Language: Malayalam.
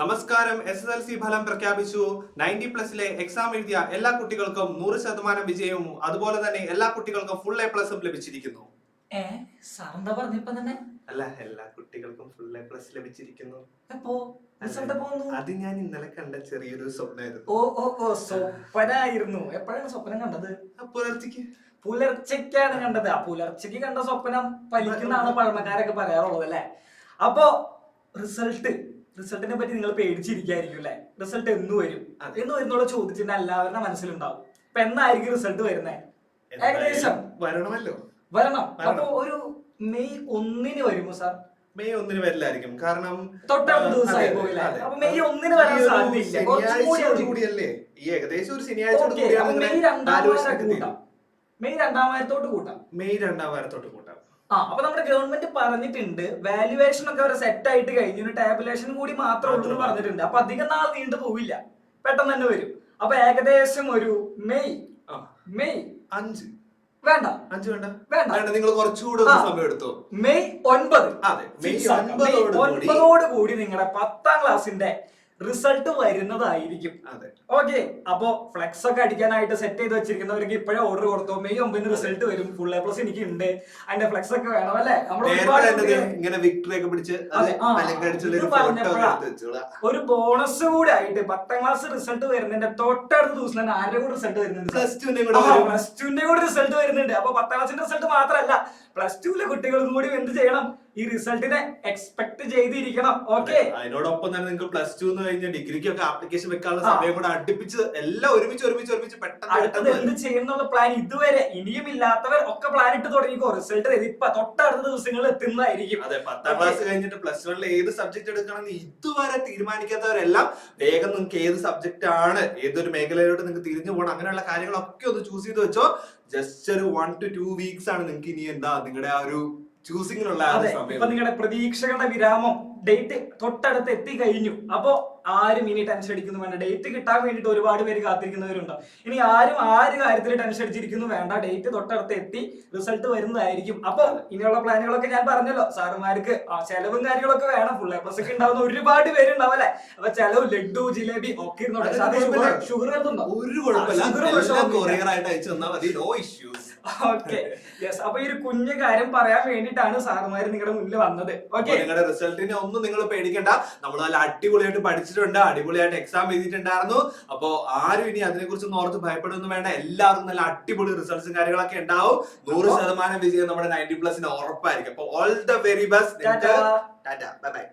നമസ്കാരം. എസ് എസ് എൽ സി ഫലം പ്രഖ്യാപിച്ചു. നയന്റി പ്ലസിലെ എക്സാം എഴുതിയ എല്ലാ കുട്ടികൾക്കും നൂറ് ശതമാനം വിജയവും അതുപോലെ തന്നെ എല്ലാ കുട്ടികൾക്കും ഫുൾ എ പ്ലസും ലഭിച്ചിരിക്കുന്നു. ഏ സാറെന്താ പറഞ്ഞിപ്പം തന്നെ? അല്ല എല്ലാ കുട്ടികൾക്കും ഫുൾ എ പ്ലസ് ലഭിച്ചിരിക്കുന്നു. അപ്പോ റിസൾട്ട് പോന്നു? അത് ഞാൻ ഇന്നലെ കണ്ട ചെറിയൊരു സ്വപ്നമായിരുന്നു ഓ ഓ ഓ സ്വപ്നായിരുന്നു. എപ്പോഴാണ് സ്വപ്നം കണ്ടത്? പുലർച്ചയ്ക്ക്. പുലർച്ചയ്ക്കാണ് കണ്ടത്. ആ പുലർച്ചയ്ക്ക് കണ്ട സ്വപ്നം പലിക്കുന്നതാണ് പഴമക്കാരൊക്കെ പറയാറുള്ളത് അല്ലേ? അപ്പോ റിസൾട്ട് റിസൾട്ടിനെ പറ്റി നിങ്ങൾ പേടിച്ചിരിക്കായിരിക്കും അല്ലെ? റിസൾട്ട് എന്ന് വരും. അത്. എന്ന് വരുന്നുള്ള ചോദ്യത്തിന് എല്ലാവരുടെ മനസ്സിലുണ്ടാവും. അപ്പൊ എന്നായിരിക്കും റിസൾട്ട് വരുന്നത് ഏകദേശം. വരണമല്ലോ. വരണം. അപ്പൊ ഒരു മെയ് ഒന്നിന് വരുമോ സാർ? മെയ് ഒന്നിന് വരില്ലായിരിക്കും. കാരണം തൊട്ടടുത്ത ദിവസമായി പോയില്ലേ? അപ്പൊ മെയ് ഒന്നിന് വരാൻ സാധ്യതയില്ല. കൂടിയല്ലേ? ഈ ഏകദേശം ഒരു ശനിയാഴ്ച മെയ് രണ്ടാം മെയ് രണ്ടാം വാരത്തോട്ട് കൂട്ടാം. മെയ് രണ്ടാം വാരത്തോട്ട് കൂട്ടാം. ആ. അപ്പൊ നമ്മുടെ ഗവൺമെന്റ് പറഞ്ഞിട്ടുണ്ട് വാല്യുവേഷൻ ഒക്കെ അവരെ സെറ്റ് ആയിട്ട് കഴിഞ്ഞു. ടാബുലേഷൻ കൂടി മാത്രം ഉള്ളൂ എന്ന് പറഞ്ഞിട്ടുണ്ട്. അപ്പൊ അധികം നാൾ നീണ്ടു പോവില്ല. പെട്ടെന്ന് തന്നെ വരും. അപ്പൊ ഏകദേശം ഒരു മെയ് ആ, മെയ് അഞ്ച്. വേണ്ട. അഞ്ച് വേണ്ട? വേണ്ട. വേണ്ട നിങ്ങൾ കുറച്ചുകൂടെ. സമയം എടുത്തോ. മെയ് ഒൻപത്. അതെ മെയ് ഒൻപതോട് കൂടി. നിങ്ങളുടെ പത്താം ക്ലാസ്സിന്റെ റിസൾട്ട് വരുന്നതായിരിക്കും. അതെ. ഓക്കെ അപ്പോ ഫ്ലെക്സ് ഒക്കെ അടിക്കാനായിട്ട് സെറ്റ് ചെയ്ത് വെച്ചിരിക്കുന്നവർക്ക് ഇപ്പോഴേ ഓർഡർ കൊടുത്തു. മെയ് ഒമ്പതിന് റിസൾട്ട് വരും. ഫുൾ എ പ്ലസ് എനിക്ക് ഉണ്ട് അതിന്റെ ഫ്ലെക്സ് ഒക്കെ വേണം അല്ലെ? ഇങ്ങനെ വിക്ടറി ഒക്കെ പിടിച്ച് ഒരു ബോണസ് കൂടി ആയിട്ട് പത്താം ക്ലാസ് റിസൾട്ട് വരുന്നതിന്റെ തൊട്ടടുത്ത ദിവസം തന്നെ ആരുടെ കൂടെ റിസൾട്ട് വരുന്നുണ്ട്? പ്ലസ് ടുവിന്റെ കൂടെ വരും. പ്ലസ് ടുവിന്റെ കൂടി റിസൾട്ട് വരുന്നുണ്ട്. അപ്പൊ പത്താം ക്ലാസിന്റെ റിസൾട്ട് മാത്രമല്ല പ്ലസ് ടുവിലെ കുട്ടികളും കൂടി എന്ത് ചെയ്യണം? ഈ റിസൾട്ടിനെ എക്സ്പെക്ട് ചെയ്തിരിക്കണം. ഓക്കെ അതിനോടൊപ്പം തന്നെ നിങ്ങൾക്ക് പ്ലസ് ടു എന്ന് കഴിഞ്ഞ ഡിഗ്രിക്കൊക്കെ ആപ്ലിക്കേഷൻ വെക്കാനുള്ള. സമയം കൂടെ അടുപ്പിച്ച് എല്ലാം ഒരുമിച്ച് ഒരുമിച്ച് ഒരുമിച്ച് പെട്ടെന്ന് എന്ത് ചെയ്യുന്ന പ്ലാൻ ഇതുവരെ ഇനിയും ഇല്ലാത്തവർ ഒക്കെ പ്ലാൻ ഇട്ട് തുടങ്ങിക്കോ. റിസൾട്ട് ഇപ്പൊ തൊട്ടടുത്ത ദിവസങ്ങളിൽ എത്തുന്നതായിരിക്കും. അതെ പത്താം. ക്ലാസ് കഴിഞ്ഞിട്ട് പ്ലസ് വണ്ണിൽ ഏത് സബ്ജക്ട് എടുക്കണമെന്ന് ഇതുവരെ തീരുമാനിക്കാത്തവരെല്ലാം വേഗം നിങ്ങൾക്ക് ഏത് സബ്ജക്ട് ആണ് ഏതൊരു മേഖലയിലോട്ട് നിങ്ങൾക്ക് തിരിഞ്ഞു പോകണം അങ്ങനെയുള്ള കാര്യങ്ങളൊക്കെ ഒന്ന് ചൂസ് ചെയ്ത് വെച്ചോ. ജസ്റ്റ് ഒരു വൺ ടു ടു വീക്സ് ആണ് നിങ്ങൾക്ക് ഇനി എന്താ നിങ്ങളുടെ ആ ഒരു ചൂസിങ്ങിലുള്ള ആ ഒരു സമയം. നിങ്ങളുടെ പ്രതീക്ഷകളുടെ വിരാമം ഡേറ്റ് തൊട്ടടുത്ത് എത്തി കഴിഞ്ഞു. അപ്പോ ആരും ഇനി ടെൻഷൻ അടിക്കുന്നു വേണ്ട. ഡേറ്റ് കിട്ടാൻ വേണ്ടിയിട്ട് ഒരുപാട് പേര് കാത്തിരിക്കുന്നവരുണ്ട്. ഇനി ആരും ആര് കാര്യത്തിൽ ടെൻഷൻ അടിച്ചിരിക്കുന്നു വേണ്ട. ഡേറ്റ് തൊട്ടടുത്ത് എത്തി റിസൾട്ട് വരുന്നതായിരിക്കും. അപ്പൊ ഇനിയുള്ള പ്ലാനുകളൊക്കെ ഞാൻ പറഞ്ഞല്ലോ. സാറുമാർക്ക് ചെലവും കാര്യങ്ങളൊക്കെ വേണം. ഫുൾ എ പ്ലസ് ഒക്കെ ഉണ്ടാവുന്ന ഒരുപാട് പേരുണ്ടാവും അല്ലെ? അപ്പൊ ചെലവ് ലഡു ജിലേബി ഒക്കെ. ഷുഗർ ഒരു ഓക്കെ യെസ് അപ്പൊ ഈ ഒരു കുഞ്ഞു കാര്യം പറയാൻ വേണ്ടിട്ടാണ് സാറുമാര് നിങ്ങളുടെ മുന്നിൽ വന്നത്. ഓക്കെ നിങ്ങളുടെ റിസൾട്ടിനെ ഒന്നും നിങ്ങൾ പേടിക്കണ്ട. നമ്മൾ നല്ല അടിപൊളിയായിട്ട് പഠിച്ചിട്ടുണ്ട്. അടിപൊളിയായിട്ട് എക്സാം എഴുതിയിട്ടുണ്ടായിരുന്നു. അപ്പോ ആരും ഇനി അതിനെക്കുറിച്ച് ഓർത്ത് ഭയപ്പെടുന്നു വേണ്ട. എല്ലാവർക്കും നല്ല അടിപൊളി റിസൾട്ട്സും കാര്യങ്ങളൊക്കെ ഉണ്ടാവും. നൂറ് ശതമാനം വിജയം നമ്മുടെ നയന്റി പ്ലസിന് ഉറപ്പായിരിക്കും. അപ്പൊ all the very best. Tata. Bye bye